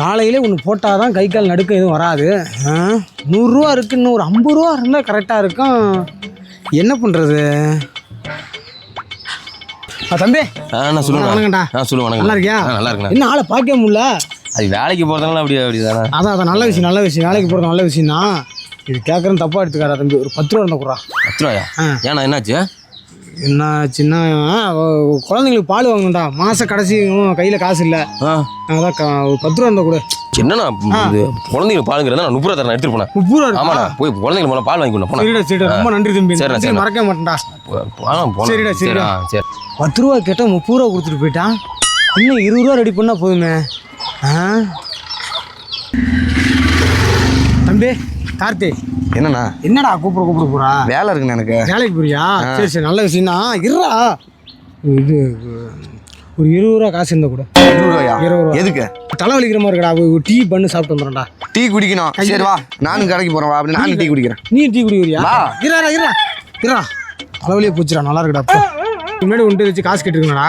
காலையிலே ஒன்று போட்டால் தான் கை கால் நடுக்கம் எதுவும் வராது. நூறுரூவா இருக்கு இன்னும் ஒரு ஐம்பது ரூபா இருந்தால் கரெக்டாக இருக்கும். என்ன பண்ணுறது தம்பி. நான் சொல்லுங்க வணக்கம்டா. ஆ சொல்லுங்க வணக்கம் நல்லா இருக்கியா நல்லா இருக்குண்ணா என்ன ஆளை பார்க்க முடியல? அது வேலைக்கு போகிறதுனால அப்படி அப்படி தானே அதான் அதான் நல்ல விஷயம் நல்ல விஷயம். வேலைக்கு போகிறது நல்ல விஷயம் தான் இது கேட்குறேன்னு தப்பாக எடுத்துக்காரா தம்பி. ஒரு பத்து ரூபா இருந்தால் கூடா பத்து ரூபாயா. ஏண்ணா என்னாச்சு? என்ன சின்ன குழந்தைங்களுக்கு பால் வாங்கணும்டா. மாத கடைசி கையில் காசு இல்லை. அதான் ஒரு பத்து ரூபா இருந்தால் கூட. என்னண்ணா இது? குழந்தைங்க பாலுங்கிறத நான் முப்பது தரேன் எடுத்துட்டு போனேன். முப்பது ரூபா? ஆமாண்ணா போய் குழந்தைங்க முதல்ல பால் வாங்கி கொண்டு போனேன் சரிடா. ரொம்ப நன்றி தம்பி. நன்றி. சரிடா. மறக்க மாட்டேன்டா. சரிடா, சரி சரிடா. சரி. பத்து ரூபா கேட்டால் முப்பது ரூபா கொடுத்துட்டு போயிட்டான் இன்னும் இருபது ரூபா ரெடி பண்ணால் போதுமே. ஆ? தம்பி கார்த்தி. என்னண்ணா? என்னடா கூப்பிட கூப்பிட போறா? வேலை இருக்குண்ணா எனக்கு. வேலைக்கு போறியா? சரி சரி நல்ல விஷயம் தான் இருடா. இது ஒரு இருபது ரூபா காசு இருந்தா கூட. இருபது ரூபாயா? இருபது ரூபா. எதுக்கு? தலை வலிக்கிற மாதிரி இருக்கடா. ஒரு டீ பண்ணு சாப்பிட்டு வந்துடும்டா டீ குடிக்கணும். சரி வா. நானும் கடைக்கு போறேன். வா அப்படி நானும் டீ குடிக்கிறேன். நீ டீ குடிக்கிறியா? வா. இருடா இருடா இருடா. தலைவலியே போச்சுடா. நல்லா இருக்குடா முன்னாடி ஒன்று வச்சு காசு கேட்டுருங்கடா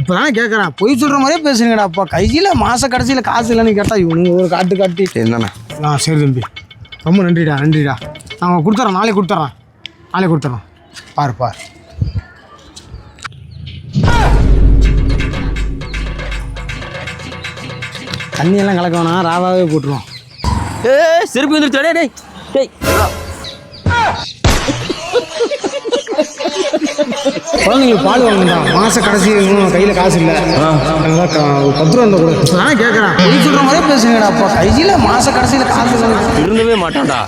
இப்போ தானே கேட்குறேன் பொய் சொல்கிற மாதிரியே பேசுறீங்கடா அப்பா. கையில் மாத கடைசியில் காசு இல்லைன்னு கேட்டா இவனுங்க ஒரு காட்டு காட்டி. என்னண்ணா ஆ சரி தம்பி. ரொம்ப நன்றிடா நன்றிடா. நான் கொடுத்துட்றேன் நாளைக்கு கொடுத்துட்றேன் நாளைக்கு கொடுத்துட்றேன் பாரு பாரு. தண்ணியெல்லாம் கலக்க வேணாம் ராவாவே போட்டுருவோம் ஏ செருப்பு வந்துருச்சு டேய் டேய் டேய் குழந்தைங்களுக்கு பால் வாங்கணும்டா. மாத கடைசி கையில் காசு இல்லை. பத்து ரூபா கூட. நான் கேட்குறேன் பொய் சொல்கிற மாதிரியே பேசுங்கடா அப்பா. கையில் மாத கடைசியில் காசு இல்லை. திருந்தவே மாட்டான்டா.